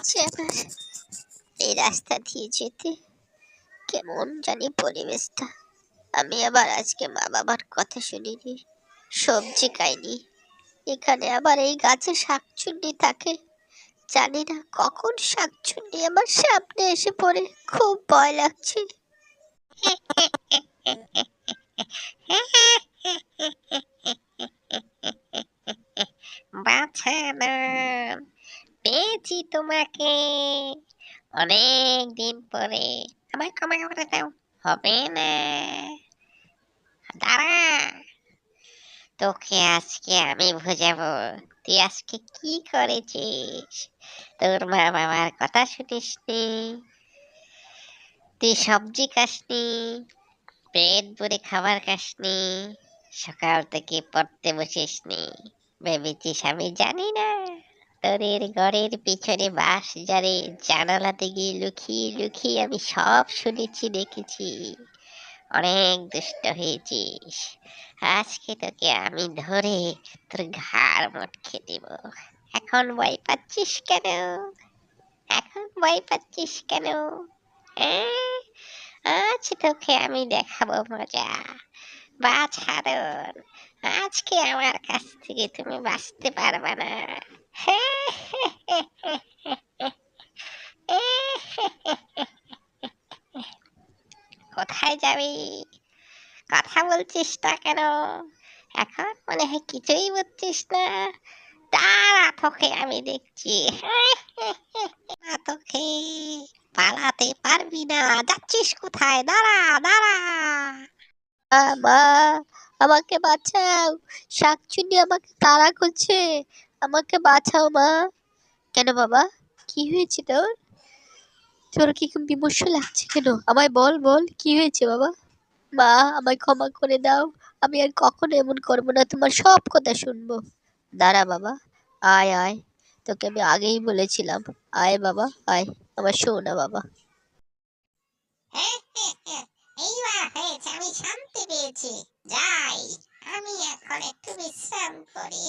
লাগছে আমার এই রাস্তা দিয়ে যেতে কেমন জানি পরিবেশটা। আমি আবার আজকে মা বাবার কথা শুনিনি, সবজি খাইনি। এখানে আবার এই গাছে শাকচুন্নি থাকে। জানি না কখন শাকচুন্নি আমার সামনে এসে পড়ে, খুব ভয় লাগছে। বাছাধন পেয়েছি তোমাকে। অনেক দিন পরে। আমায় ক্ষমা করে দাও। হবে না। দাঁড়া। তোকে আজকে আমি বুঝাবো। তুই আজকে কি করেছিস? তোর মা বাবার কথা শুনিসনি? তুই সবজি খাসনি? পেট ভরে খাবার খাসনি? সকাল থেকে পড়তে বসিসনি? ভেবেছিস আমি জানি না? তোদের ঘরের পিছনে বাস, যারে জানালাতে গিয়ে লুকিয়ে লুকিয়ে আমি সব শুনেছি, দেখেছি। অনেক দুষ্ট হয়েছিস। আজকে তোকে আমি ধরে তোর ঘাড় মটকে দিব। এখন ভয় পাচ্ছিস কেন? এখন ভয় পাচ্ছিস কেন? হ্যাঁ? আজ তোকে আমি দেখাবো মজা। বা ছাড়ন, আজকে আমার কাছ থেকে তুমি বাঁচতে পারবে না। কোথায় যাবি? কথা বলছিস না কেন? এখন মনে হয় কিছুই বুঝছিস না। দাঁড়া তোকে আমি দেখছি। তোকে পালাতে পারবি না। যাচ্ছিস কোথায়? দাঁড়া দাঁড়া। মা আমাকে বাঁচাও। শাকচুন্নি আমাকে তাড়া করছে। আমাকে বাঁচাও মা। কেন বাবা? কি হয়েছে তোর? তোর কি বিমর্ষ লাগছে কেন? আমায় বল বল, কি হয়েছে বাবা? মা, আমায় ক্ষমা করে দাও। আমি আর কখনো এমন করব না, তোমার সব কথা শুনব। দাঁড়া বাবা, আয় আয়। তোকে আমি আগেই বলেছিলাম। আয় বাবা, আয়। আমার শোনা বাবা। যাই, আমি এখন একটু বিশ্রাম করি।